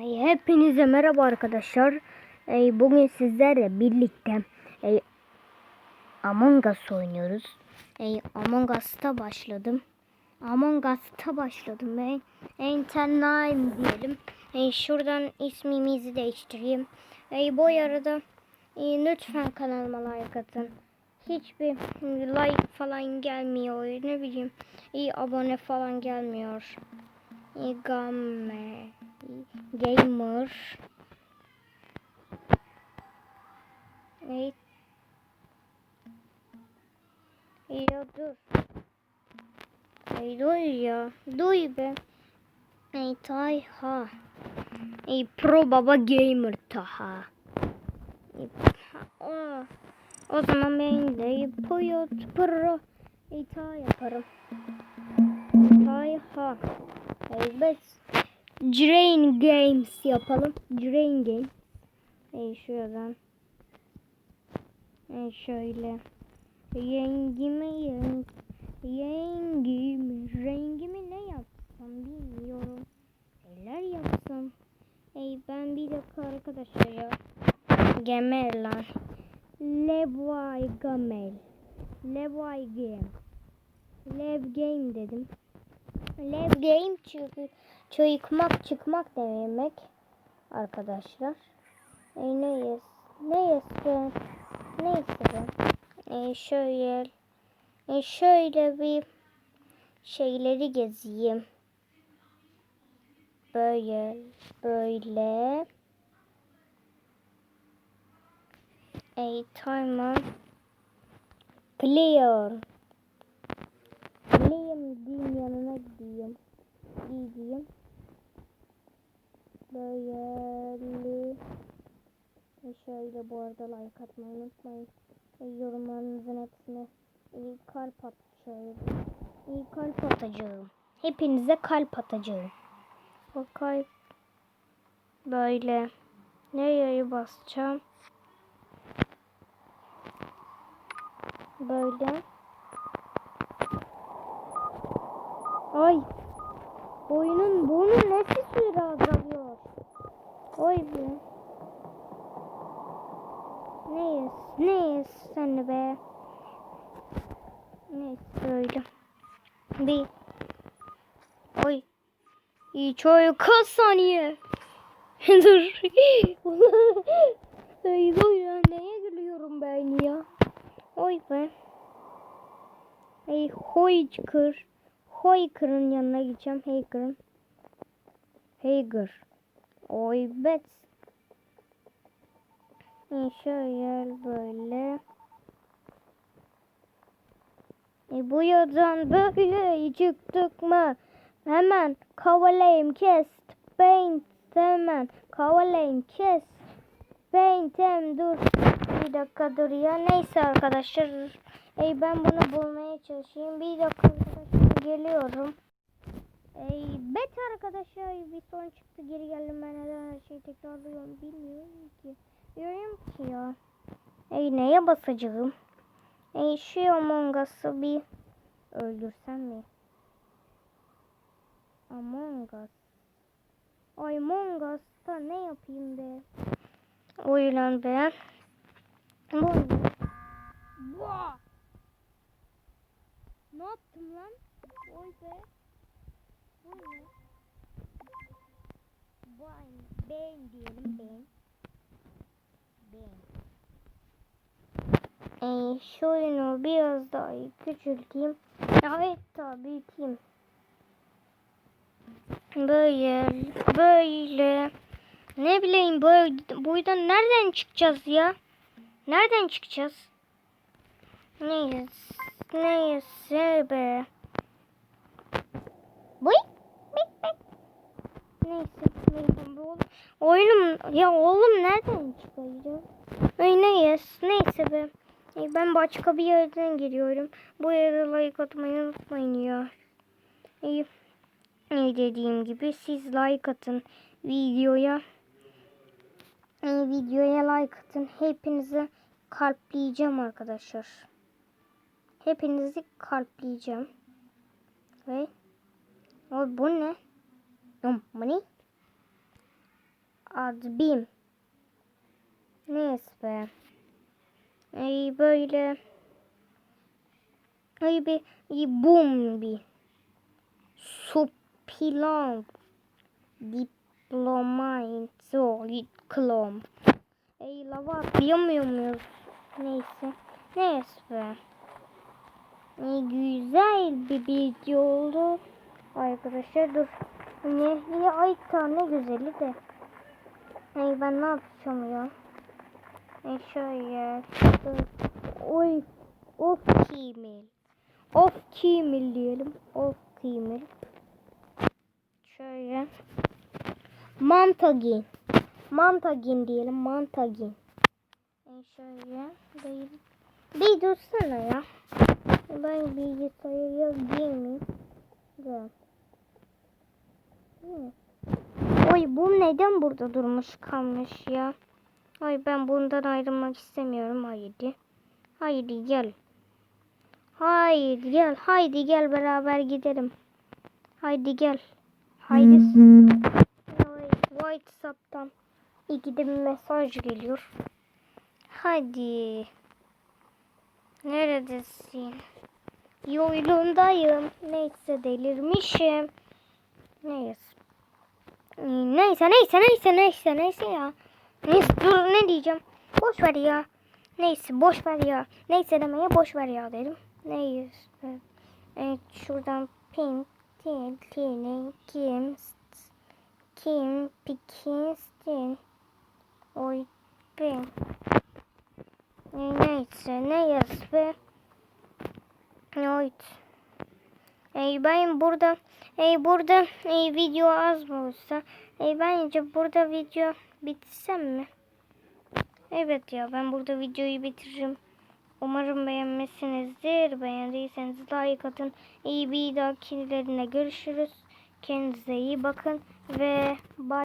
Hepinize merhaba arkadaşlar. Bugün sizlerle birlikte ay, Among Us oynuyoruz. Ay, Among Us'ta başladım. Among Us'ta başladım ben. Enternime diyelim. Şuradan ismimizi değiştireyim. Ay, bu arada lütfen kanalıma like atın. Hiçbir like falan gelmiyor. Ne bileyim. iyi abone falan gelmiyor. İyi, Game. Gamer. Evet. Ya dur. Ay dur ya. Dur be. Ay Tayha. Ay Pro Baba Gamer Taha. Ha, o, o zaman ben de Poyot Pro İta yaparım. Tayha. Evet. Drain Games yapalım. Drain Game. E şuradan. E şöyle. Rengimi yeng. Rengimi. Rengimi ne yapsam bilmiyorum. Neler yapsam. Ey ben bir dakika arkadaşlar ya. Gemel lan. Levi Gamel. Levi Game. Lev Game dedim. Lev Game çünkü çıkmak çıkmak demek arkadaşlar. E, neyiz? Neyiz be? Neyse be. E, şöyle e, şöyle bir şeyleri gezeyim. Böyle böyle. E, tamam. Clear. Clear diyeyim yanına gideyim. Gideyim. Böyle. Şöyle bu arada like atmayı unutmayın. Ve yorumlarınızın hepsine iyi kalp atacağım. İyi kalp atacağım. Hepinize kalp atacağım. O kalp böyle. Nereye basacağım? Böyle. Ay. Oyunun bunu nasıl süre azalıyor? Oy be. Neyiz? Neyiz sen be? Neyse öyle. Bir. Oy. İyi çoğu kaç saniye? Dur. Ay dur ya neye gülüyorum ben ya? Oy be. Ey Hoyker. Hoyker'ın yanına gideceğim. Hager'ın. Hager. Oy bet. E şöyle böyle. E bu yoldan böyle çıktık mı? Hemen kovalayayım kes. Paint hemen kovalayayım kes. Paint'im dur. Bir dakika dur ya. Neyse arkadaşlar. Ey ben bunu bulmaya çalışayım. Bir dakika geliyorum. Ey bet arkadaşlar bir son çıktı geri geldim ben neden her şeyi tekrarlıyorum bilmiyorum ki. Diyorum ki ya. Ey neye basacağım? Ey şu Among Us'ı bir öldürsem mi? Among Us. Ay Among Us'ta ne yapayım be? Oylan be. Bu ne? Vaa! Ne yaptım lan? Oy be. Bu ne? Ben, ben diyelim ben. Ben. Ee, şu oyunu biraz daha küçülteyim. Evet daha büyüteyim. Böyle, böyle. Ne bileyim böyle, buradan nereden çıkacağız ya? Nereden çıkacağız? Neyse, neyse be. Buy, bik bik. Neyse, oyunum ya oğlum nereden çıkacağız? Ay neyse, neyse be. Ben başka bir yerden geliyorum. Bu yere like atmayı unutmayın ya. İyi. İyi dediğim gibi siz like atın videoya. Ee, videoya like atın. Hepinizi kalpleyeceğim arkadaşlar. Hepinizi kalpleyeceğim. Ve o bu ne? Bu ne? Adbim. Neyse be. Ay böyle. Ay bir ay bum bir. Supilong. Diplomainsoiklom. Ey lava atlayamıyor muyuz? Neyse. Neyse be. Ne güzel bir video oldu. Arkadaşlar dur. Ne, ne ay tane güzeli de. Ay ben ne yapacağım ya? Ay şöyle. Oy. Of kimil. Of kimil diyelim. Of kimil. Şöyle. Mantagin. Mantagin diyelim. Mantagin. Ay şöyle. Değil. Bir dursana ya. Ben bilgisayara girmeyeyim. Dur. Oy bu neden burada durmuş kalmış ya? Ay ben bundan ayrılmak istemiyorum. Haydi. Haydi gel. Haydi gel. Haydi gel beraber gidelim. Haydi gel. Haydi. Ay, WhatsApp'tan ikide bir mesaj geliyor. Hadi. Neredesin? Yolundayım. Neyse delirmişim. Neyse. Neyse neyse neyse neyse neyse ya. Neyse dur ne diyeceğim. Boş ver ya. Neyse boş ver ya. Neyse demeye boş ver ya dedim. Neyse. Evet şuradan pink tin tinin kim kim pikinstin. Oy ben. Neyse ne yaz be. Ey ben burada ey burada ey video az mı olsa ey bence burada video bitsem mi? Evet ya ben burada videoyu bitiririm. Umarım beğenmişsinizdir. Beğendiyseniz like atın. İyi bir dahakilerine görüşürüz. Kendinize iyi bakın ve bye.